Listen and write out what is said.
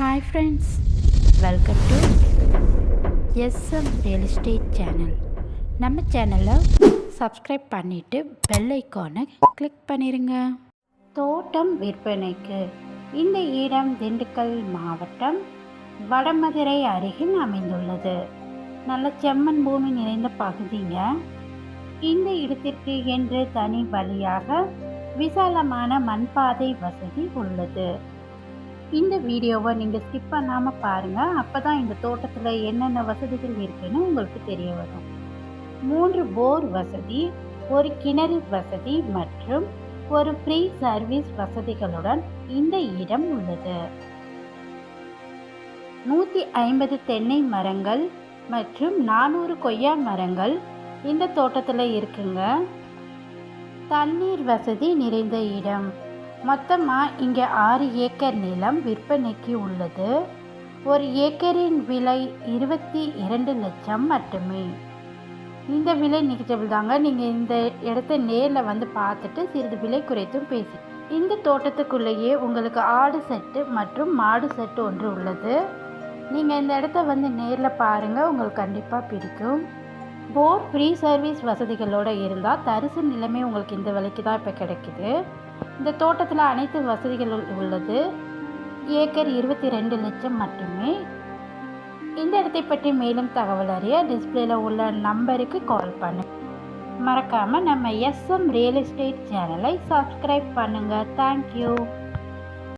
Hi friends welcome to S M real estate channel நம்ம சேனலை subscribe பண்ணிவிட்டு bell ஐக்கானை கிளிக் பண்ணிடுங்க தோட்டம் விற்பனைக்கு இந்த இடம் திண்டுக்கல் மாவட்டம் வடமதுரை அருகில் அமைந்துள்ளது. நல்ல செம்மண் பூமி நிறைந்த பகுதிங்க. இந்த இடத்திற்கு என்று தனி வழியாக விசாலமான மண்பாதை வசதி உள்ளது. இந்த வீடியோவை நீங்கள் ஸ்கிப் பண்ணாமல் பாருங்கள் அப்போ தான் இந்த தோட்டத்தில் என்னென்ன வசதிகள் இருக்குன்னு உங்களுக்கு தெரிய வரும். மூன்று போர் வசதி ஒரு கிணறு வசதி மற்றும் ஒரு ஃப்ரீ சர்வீஸ் வசதிகளுடன் இந்த இடம் உள்ளது. நூற்றி ஐம்பது தென்னை மரங்கள் மற்றும் நானூறு கொய்யா மரங்கள் இந்த தோட்டத்தில் இருக்குங்க. தண்ணீர் வசதி நிறைந்த இடம். மொத்தமாக இங்கே ஆறு ஏக்கர் நிலம் விற்பனைக்கு உள்ளது. ஒரு ஏக்கரின் விலை இருபத்தி இரண்டு லட்சம் மட்டுமே. இந்த விலை நிகழ்ச்சிகள் தாங்க. நீங்கள் இந்த இடத்த நேரில் வந்து பார்த்துட்டு சிறிது விலை குறைத்தும் பேசி. இந்த தோட்டத்துக்குள்ளேயே உங்களுக்கு ஆடு செட்டு மற்றும் மாடு செட்டு ஒன்று உள்ளது. நீங்கள் இந்த இடத்த வந்து நேரில் பாருங்கள் உங்களுக்கு கண்டிப்பாக பிடிக்கும். போர் ஃப்ரீ சர்வீஸ் வசதிகளோடு இருந்தால் தரிசு நிலைமை உங்களுக்கு இந்த விலைக்கு தான் இப்போ கிடைக்குது. இந்த தோட்டத்தில் அனைத்து வசதிகள் உள்ளது. ஏக்கர் இருபத்தி ரெண்டு லட்சம் மட்டுமே. இந்த இடத்தை பற்றி மேலும் தகவல் அறிய டிஸ்பிளேல உள்ள நம்பருக்கு கால் பண்ணு. மறக்காமல் நம்ம எஸ்எம் ரியல் எஸ்டேட் சேனலை சப்ஸ்கிரைப் பண்ணுங்கள் தேங்க்யூ